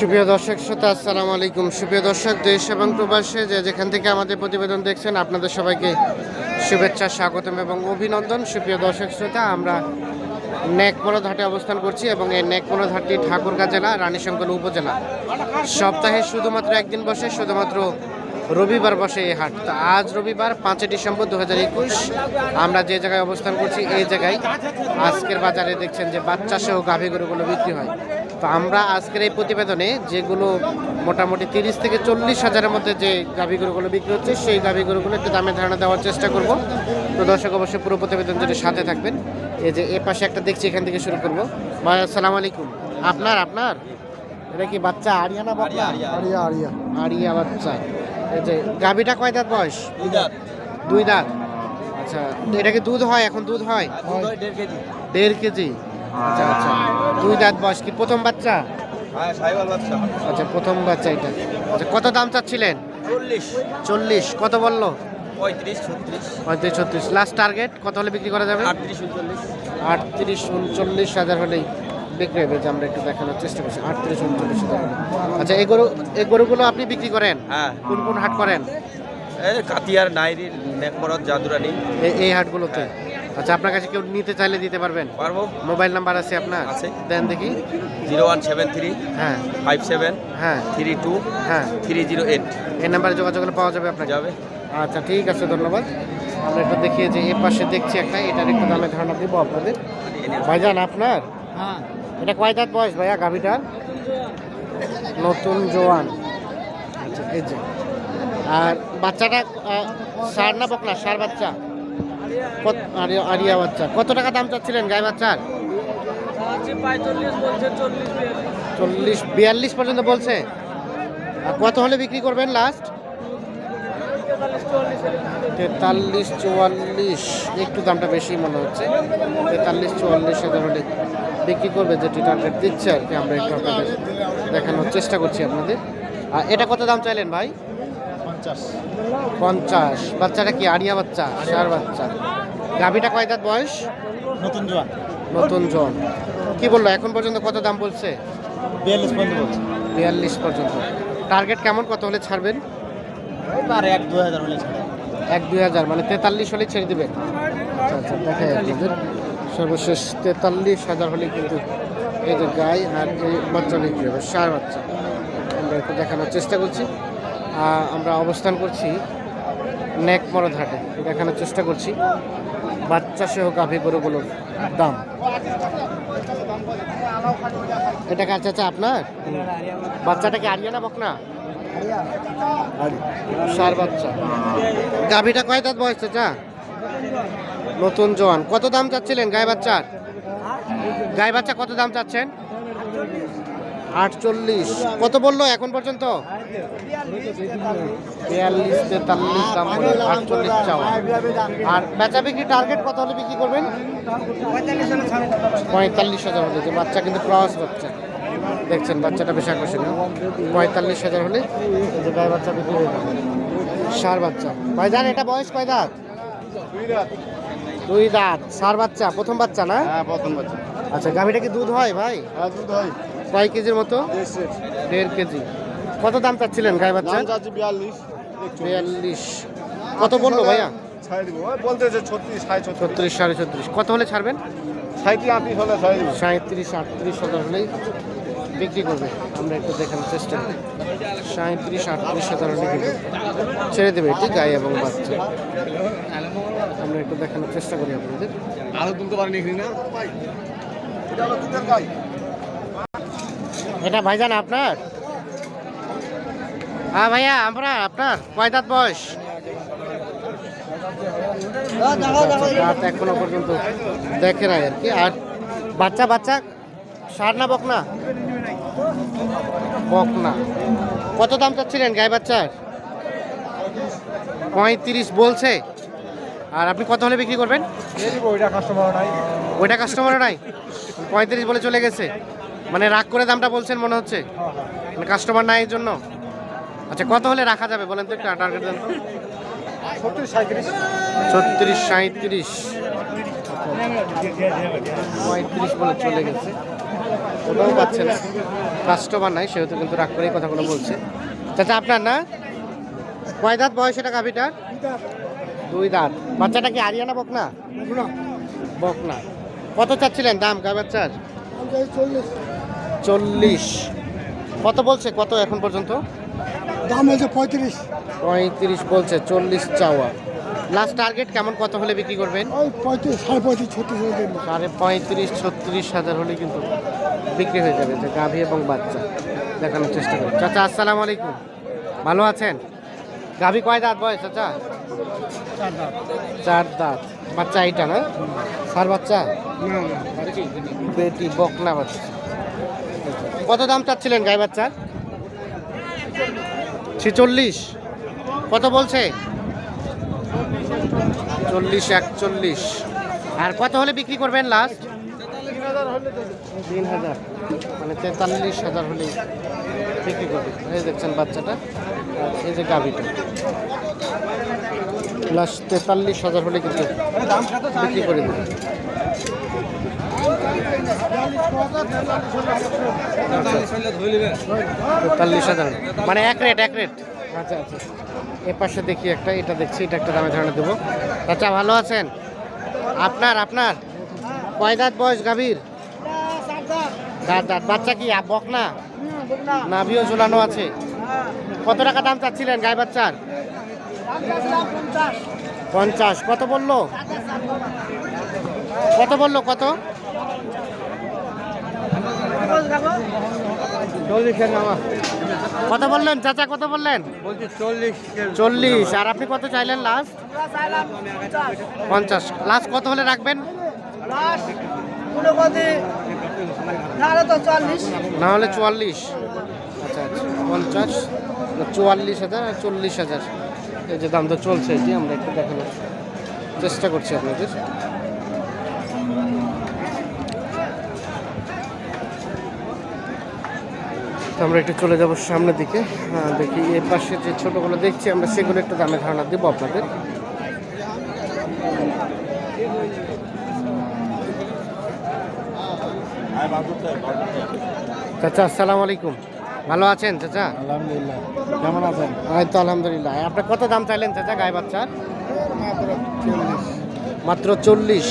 সুপ্রিয় দর্শক শ্রোতা, আসসালামু আলাইকুম। সুপ্রিয় দর্শক, দেশ এবং প্রবাসে যে যেখান থেকে আমাদের প্রতিবেদন দেখছেন, আপনাদের সবাইকে শুভেচ্ছা, স্বাগতম এবং অভিনন্দন। সুপ্রিয় দর্শক শ্রোতা, আমরা নেকমরদ হাটে অবস্থান করছি এবং এই নেকমরদ হাটটি ঠাকুরগাঁ জেলা, রানীশঙ্কর উপজেলা। সপ্তাহে শুধুমাত্র একদিন বসে, শুধুমাত্র রবিবার বসে এই হাট। তো আজ রবিবার, পাঁচই ডিসেম্বর দু হাজার একুশ। আমরা যে জায়গায় অবস্থান করছি, এই জায়গায় আজকের বাজারে দেখছেন যে বাচ্চা সহ গাভী গরুগুলো বিক্রি হয়। তো আমরা আজকের এই প্রতিবেদনে যেগুলো মোটামুটি তিরিশ থেকে চল্লিশ হাজারের মধ্যে যে গাভী গরুগুলো বিক্রি হচ্ছে সেই গাভী গরুগুলো একটু দামে ধারণা দেওয়ার চেষ্টা করব। তো দর্শক অবশ্যই পুরো প্রতিবেদন যদি সাথে থাকবেন। এই যে এ পাশে একটা দেখছি এখান থেকে শুরু করব। ভাই আসসালামু আলাইকুম। আপনার আপনার? এটা কি বাচ্চা? আরিয়ানা বাচ্চা আরিয়া আরিয়া। আরিয়া বাচ্চা। এই যে গাভীটা কয় দাঁত বয়স? দুই দাঁত। আচ্ছা এটা কি দুধ হয়? এখন দুধ হয়? দেড় দেড় কেজি। আচ্ছা আচ্ছা। দুই দাঁত বয়স কি? প্রথম বাচ্চা? আচ্ছা প্রথম বাচ্চা এটা। আচ্ছা কত দাম চাচ্ছিলেন? চল্লিশ। চল্লিশ। কত বলল? পঁয়ত্রিশ ছত্রিশ। লাস্ট টার্গেট কত হলে বিক্রি করা যাবে? আটত্রিশ উনচল্লিশ। হাজার হলেই বিক্রি হবে। যে আমরা একটু দেখানোর চেষ্টা করছি। আটত্রিশ উনচল্লিশ হাজার আচ্ছা এই গরু এই গরুগুলো আপনি বিক্রি করেন? হ্যাঁ। কোন কোন হাট করেন? এই কাতিয়ার নাইরির নেকমরদ জাদুরানি। এই এই হাটগুলোতে? আচ্ছা আপনার কাছে কেউ নিতে চাইলে দিতে পারবেন? পারব। মোবাইল নাম্বার আছে আপনার? আছে। দেন দেখি। জিরো ওয়ান সেভেন থ্রি হ্যাঁ। ফাইভ সেভেন হ্যাঁ। থ্রি টু হ্যাঁ। Three zero eight. এই নাম্বারে যোগাযোগ করলে পাওয়া যাবে আপনার যাবে। আচ্ছা ঠিক আছে ধন্যবাদ। আমরা একটু দেখিয়ে যে এ পাশে দেখছি একটা এটার একটু দামে ধারণা দিব আপনাদের। ভাইজান আপনার? হ্যাঁ। এটা কয় দাঁত বয়স ভাইয়া গাভিটার? নতুন জোয়ান। আচ্ছা এই যে। আর বাচ্চাটা সার না বকনা? সার বাচ্চা? আরিয়া- আরিয়া বাচ্চা। কত টাকা দাম চাচ্ছিলেন গায়ে বাচ্চার? চল্লিশ বিয়াল্লিশ। পর্যন্ত বলছে। আর কত হলে বিক্রি করবেন লাস্ট তেতাল্লিশ চুয়াল্লিশ একটু দামটা বেশি মনে হচ্ছে। তেতাল্লিশ চুয়াল্লিশ হলে বিক্রি করবে যেটি টার্গেট দিচ্ছে আর কি। আমরা একটু আপনাদের দেখানোর চেষ্টা করছি আপনাদের। আর এটা কত দাম চাইলেন ভাই? পঞ্চাশ। বাচ্চাটা কি? আরিয়া বাচ্চা? সার বাচ্চা। গাভিটা কয় দাঁত বয়স? নতুন জোয়ান। নতুন জন কি বলল? এখন পর্যন্ত কত দাম বলছে? বিয়াল্লিশ পর্যন্ত বলছে। বিয়াল্লিশ পর্যন্ত। টার্গেট কেমন? কত হলে ছাড়বেন? আর এক দু হাজার হলে এক দুই হাজার মানে তেতাল্লিশ হলে ছেড়ে দেবেন আচ্ছা আচ্ছা দেখা সর্বশেষ তেতাল্লিশ হাজার হলে কিন্তু এই যে গাই আর এই বাচ্চা বিক্রি হবে সার বাচ্চা। আমরা একটু দেখানোর চেষ্টা করছি। আমরা অবস্থান করছি নেক মরদ হাটে দেখানোর চেষ্টা করছি। বাচ্চা সহ গাভী গরুগুলোর দাম। এটা কার চাচা আপনার? বাচ্চাটা কি আরিয়ানা বকনা? সার বাচ্চা। গাভীটা কয় দাঁত বয়স চাচা? নতুন জোয়ান। কত দাম চাচ্ছিলেন গায়ে বাচ্চার? গায়ে বাচ্চা কত দাম চাচ্ছেন? আটচল্লিশ। কত বলল এখন পর্যন্ত? বিয়াল্লিশ তেতাল্লিশ দাম বলল, আটচল্লিশ চাওয়া। আর বেচা বিক্রি টার্গেট কত হলে বিক্রি করবেন? পঁয়তাল্লিশ হাজার হলে যে বাচ্চা কিন্তু ক্রস বাচ্চা। দেখছেন বাচ্চাটা বেশ আকর্ষণীয়। পঁয়তাল্লিশ হাজার হলে যে গায়ে বাচ্চা বিক্রি হয়ে যাবে সার বাচ্চা। ভাইজান এটা বয়স কয় দাঁত? দুই দাঁত। সার বাচ্চা প্রথম বাচ্চা না? হ্যাঁ প্রথম বাচ্চা। আচ্ছা গাভীটা কি দুধ হয় ভাই? হ্যাঁ দুধ হয়। কয় কেজির মতো? দেড় কেজি। কত দাম চাচ্ছিলেন গায়ে বাচ্চা? বিয়াল্লিশ বিয়াল্লিশ। কত বলল ভাইয়া? ছাড়ে দিব। ছত্রিশ সাড়ে ছত্রিশ। কত হলে ছাড়বেন? সাঁত্রিশ আটত্রিশ হাজার হলেই বিক্রি করবে। আমরা একটু দেখানোর চেষ্টা করি। সাঁত্রিশ আটত্রিশ হাজার হলে কিন্তু ছেড়ে দেবে এটি গায়ে এবং বাচ্চা। আমরা একটু দেখানোর চেষ্টা করি আপনাদের। আরও তুলতে পারেনি না? এটা ভাইজান আপনার? হ্যাঁ ভাইয়া, আমরা আপনার কয় দাঁত বয়স এখনও পর্যন্ত দেখে নাই আর কি। আর বাচ্চা বাচ্চা? সার না বকনা? বকনা। কত দাম চাচ্ছিলেন গায়ে বাচ্চার? পঁয়ত্রিশ বলছে। আর আপনি কত হলে বিক্রি করবেন? ওইটা কাস্টমার নাই। নাই পঁয়ত্রিশ বলে চলে গেছে। মানে রাগ করে দামটা বলছেন মনে হচ্ছে। মানে কাস্টমার নাই এর জন্য। আচ্ছা কত হলে রাখা যাবে? বলেন তো একটু টার্গেট দেন তো ছত্রিশ সাঁত্রিশ পঁয়ত্রিশ বলে চলে গেছে। ওটাও পাচ্ছে না। কাস্টমার নাই সেহেতু কিন্তু রাগ করেই কথাগুলো বলছে। চাচা আপনার না? কয় দাঁত বয়স এটা গাভিটার? দুই দাঁত। বাচ্চাটা কি আরিয়ানা বকনা? বকনা। কত চাচ্ছিলেন দাম গাই বাচ্চার? চল্লিশ। কত বলছে? কত এখন পর্যন্ত? দাম হয়েছে পঁয়ত্রিশ। পঁয়ত্রিশ বলছে চল্লিশ চাওয়া। লাস্ট টার্গেট কেমন কত হলে বিক্রি করবেন? পঁয়ত্রিশ সাড়ে পঁয়ত্রিশ ছত্রিশ সাড়ে পঁয়ত্রিশ ছত্রিশ হাজার হলে কিন্তু বিক্রি হয়ে যাবে যে গাভী এবং বাচ্চা। দেখানোর চেষ্টা করি চাচা আসসালামু আলাইকুম। ভালো আছেন? গাভী কয় দাঁত বয়স চাচা? চার দাঁত। বাচ্চা এইটা না? সার বাচ্চা? বেটি বকনা বাচ্চা। কত দাম চাচ্ছিলেন গাই বাচ্চার? ছেচল্লিশ। কত বলছে? চল্লিশ একচল্লিশ। আর কত হলে বিক্রি করবেন লাস্ট তিন হাজার। মানে তেতাল্লিশ হাজার হলে বিক্রি করবে এই দেখছেন বাচ্চাটা এই যে গাভিটা। লাস্ট তেতাল্লিশ হাজার হলে কিন্তু বিক্রি করে দেবে হাজার। মানে এক রেট এক রেট আচ্ছা আচ্ছা। এ পাশে দেখি একটা, এটা দেখছি, এটা একটা দামে ধারণা দেবো। আচ্ছা ভালো আছেন? আপনার আপনার? কয় দাঁত বয়স গাভীর? বাচ্চা কি বক না নাভিও ঝুলানো আছে। কত টাকা দাম চাচ্ছিলেন গাই বাচ্চার? পঞ্চাশ। কত বলল? কত বলল, কত? নামা কত বললেন, চাচা কত বললেন? চল্লিশ। চল্লিশ আর আপনি কত চাইলেন লাস্ট পঞ্চাশ। লাস্ট কত হলে রাখবেন? না হলে চুয়াল্লিশ। আচ্ছা আচ্ছা পঞ্চাশ। চুয়াল্লিশ হাজার আর চল্লিশ হাজার। এই যে দাম তো চলছে আমরা একটু দেখানোর চেষ্টা করছি আপনাদের। তো আমরা একটু চলে যাব সামনের দিকে। হ্যাঁ, দেখি এর পাশে যে ছোটোগুলো দেখছি আমরা সেগুলো একটু দামে ধারণা দেবো আপনাদের। চাচা আসসালামু আলাইকুম। ভালো আছেন চাচা? আলহামদুলিল্লাহ। কেমন আছেন এই তো আলহামদুলিল্লাহ। আপনার কত দাম চাইলেন চাচা গায়ে বাচ্চার? মাত্র চল্লিশ।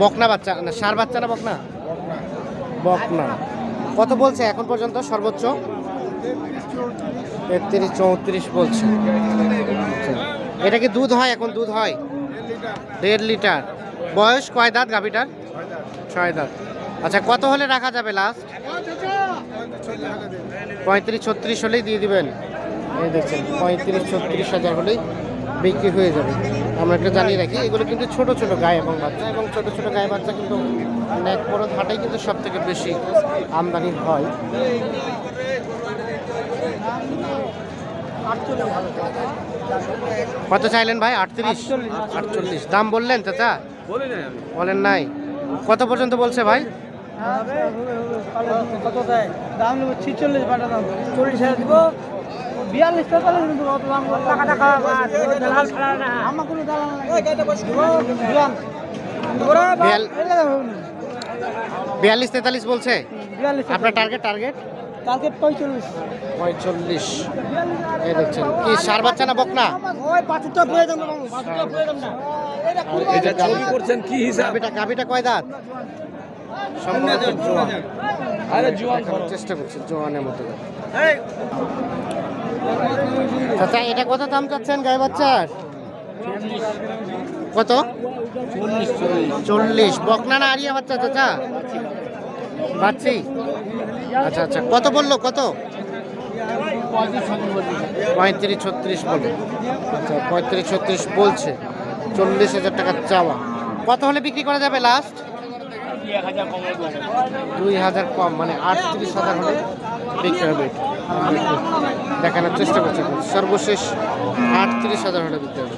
বকনা বাচ্চা না সার বাচ্চা না বকনা। বকনা। কত বলছে এখন পর্যন্ত সর্বোচ্চ? তেত্রিশ চৌত্রিশ বলছে। এটা কি দুধ হয়? এখন দুধ হয়? দেড় লিটার। বয়স কয় দাঁত গাভিটার? ছয় দাঁত। আচ্ছা কত হলে রাখা যাবে লাস্ট পঁয়ত্রিশ ছত্রিশ হলেই দিয়ে দিবেন। এই দেখছেন পঁয়ত্রিশ ছত্রিশ হাজার হলেই বিক্রি হয়ে যাবে। আমরা একটা জানিয়ে রাখি, এগুলো কিন্তু ছোট ছোট গায়ে এবং বাচ্চা, এবং ছোট ছোট গায়ে বাচ্চা কিন্তু নেক বড় হাটাই কিন্তু সব থেকে বেশি আমদানি হয়। কত চাইলেন ভাই? আটত্রিশ? আটচল্লিশ। দাম বললেন চাচা? বলেন নাই। কত পর্যন্ত বলছে ভাই? দাম ছিচল্লিশ, বাটা দাম। চল্লিশ হাজার দিব। বিয়াল্লিশ তেতাল্লিশ কিন্তু অত দাম টাকা টাকা দালাল ছাড়া না। আমার কোনো দালাল বিয়াল্লিশ। তেতাল্লিশ বলছে? বিয়াল্লিশ আপনার টার্গেট টার্গেট পঁয়তাল্লিশ পঁয়তাল্লিশ দেখছেন কি সার বাচ্চা না বকনা? করছেন কি হিসাব? গাভীটা গাভীটা কয় দাঁত? সম্ভবত জোয়ান আরে জুয়ান দেখানোর চেষ্টা করছি জোয়ানের মতো চাচা এটা কত দাম চাচ্ছেন গায়ে বাচ্চার? কত? চল্লিশ। বকনা না আরিয়া বাচ্চা, চাচা? বাচ্চি? আচ্ছা আচ্ছা। কত বলল? কত? পঁয়ত্রিশ ছত্রিশ বলে। আচ্ছা পঁয়ত্রিশ ছত্রিশ বলছে। চল্লিশ হাজার টাকা চাওয়া। কত হলে বিক্রি করা যাবে লাস্ট দুই হাজার কম মানে আটত্রিশ হাজার হলে বিক্রি হবে। দেখানোর চেষ্টা করছি সর্বশেষ আটত্রিশ হাজার হলে বিক্রি হবে।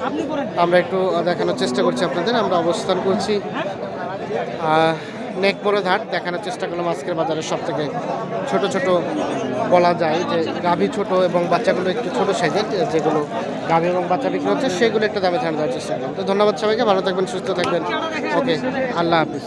আমরা একটু দেখানোর চেষ্টা করছি আপনাদের আমরা অবস্থান করছি নেক বড় ঘাট। দেখানোর চেষ্টা করলাম আজকের বাজারে সব থেকে ছোট ছোট বলা যায় যে গাভী ছোট এবং বাচ্চাগুলো একটু ছোট সাইজের যেগুলো গাভী এবং বাচ্চা বিক্রি হচ্ছে সেগুলো একটা দামে ছাড় দেওয়ার চেষ্টা করলাম। তো ধন্যবাদ সবাইকে ভালো থাকবেন সুস্থ থাকবেন। ওকে আল্লাহ হাফিজ।